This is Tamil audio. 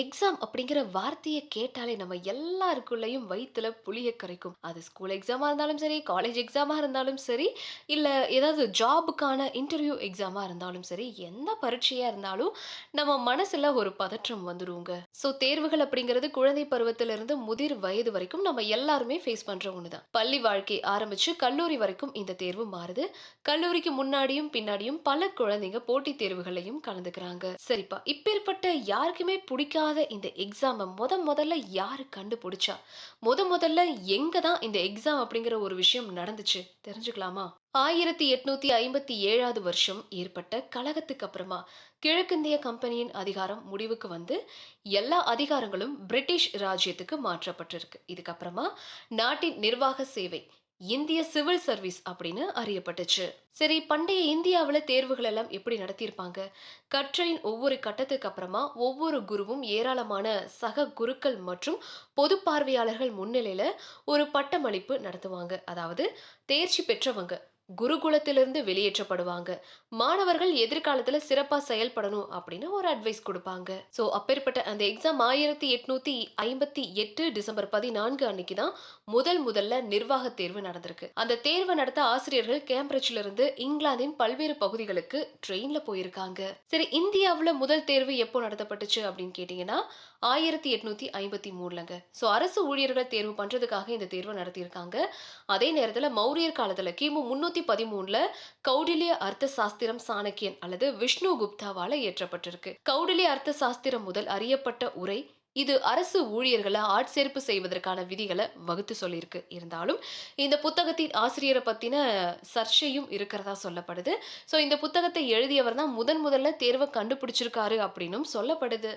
எக்ஸாம் அப்படிங்கிற வார்த்தையை கேட்டாலே நம்ம எல்லாருக்குள்ளேயும் வயிற்றுல புளிய கரைக்கும். அது ஸ்கூல் எக்ஸாமாக இருந்தாலும் சரி, காலேஜ் எக்ஸாமாக இருந்தாலும் சரி, இல்லை ஏதாவது ஜாபுக்கான இன்டர்வியூ எக்ஸாமாக இருந்தாலும் சரி, எந்த பரீட்சையாக இருந்தாலும் நம்ம மனசில் ஒரு பதற்றம் வந்துடுவோங்க ஸோ தேர்வுகள் அப்படிங்கிறது குழந்தை பருவத்திலிருந்து முதிர் வயது வரைக்கும் நம்ம எல்லாருமே ஃபேஸ் பண்ணுற ஒன்று தான் பள்ளி வாழ்க்கை ஆரம்பித்து கல்லூரி வரைக்கும் இந்த தேர்வு மாறுது. கல்லூரிக்கு முன்னாடியும், பின்னாடியும் பல குழந்தைங்க போட்டித் தேர்வுகளையும் கலந்துக்கிறாங்க. சரிப்பா, இப்பேற்பட்ட யாருக்குமே புடிக்காத இந்த எக்ஸாமை முத முதல்ல யாரு கண்டுபிடிச்சா? முத முதல்ல எங்க தான் இந்த எக்ஸாம் அப்படிங்கிற ஒரு விஷயம் நடந்துச்சு? தெரிஞ்சுக்கலாமா? 1857வது வருஷம் ஏற்பட்ட கழகத்துக்கு அப்புறமா, கிழக்கிந்திய கம்பெனியின் அதிகாரம் முடிவுக்கு வந்து, எல்லா அதிகாரங்களும் பிரிட்டிஷ் ராஜ்யத்துக்கு மாற்றப்பட்டிருக்கு. இதுக்கப்புறமா நாட்டின் நிர்வாக சேவை, இந்திய சிவில் சர்வீஸ் அப்படின்னு அறியப்பட்டுச்சு. சரி, பண்டைய இந்தியாவில் தேர்வுகள் எல்லாம் எப்படி நடத்தியிருப்பாங்க? கற்றலின் ஒவ்வொரு கட்டத்துக்கு அப்புறமா ஒவ்வொரு குருவும் ஏராளமான சக குருக்கள் மற்றும் பொது பார்வையாளர்கள் முன்னிலையில ஒரு பட்டமளிப்பு நடத்துவாங்க. அதாவது தேர்ச்சி பெற்றவங்க குருகுலத்திலிருந்து வெளியேற்றப்படுவாங்க. மாணவர்கள் எதிர்காலத்துல சிறப்பா செயல்படணும் அப்படின்னு ஒரு அட்வைஸ் கொடுப்பாங்க ஸோ அப்பேற்பட்ட அந்த எக்ஸாம் 1858 டிசம்பர் 14 அன்னைக்கு தான் முதல் முதல்ல நிர்வாகத் தேர்வு நடந்திருக்கு. அந்த தேர்வை நடத்த ஆசிரியர்கள் கேம்பிரிட்ஜ்ல இருந்து இங்கிலாந்தின் பல்வேறு பகுதிகளுக்கு ட்ரெயின்ல போயிருக்காங்க. சரி, இந்தியாவுல முதல் தேர்வு எப்போ நடத்தப்பட்டுச்சு அப்படின்னு கேட்டீங்கன்னா, 1853லங்க. ஸோ அரசு ஊழியர்கள் தேர்வு பண்றதுக்காக இந்த தேர்வை நடத்தியிருக்காங்க. அதே நேரத்துல மௌரியர் காலத்துல கிமு 313ல கௌடில்ய அர்த்த சாஸ்திரம் சாணக்கியன் அல்லது விஷ்ணு குப்தாவால இயற்றப்பட்டிருக்கு. கௌடில்ய அர்த்த சாஸ்திரம் முதல் அறியப்பட்ட உரை இது அரசு ஊழியர்களை ஆட்சேர்ப்பு செய்வதற்கான விதிகளை வகுத்து சொல்லியிருக்கு. இருந்தாலும் இந்த புத்தகத்தின் ஆசிரியரை பத்தின சர்ச்சையும் இருக்கிறதா சொல்லப்படுது. ஸோ இந்த புத்தகத்தை எழுதியவர் தான் முதன் முதல்ல தேர்வை கண்டுபிடிச்சிருக்காரு அப்படின்னும் சொல்லப்படுது.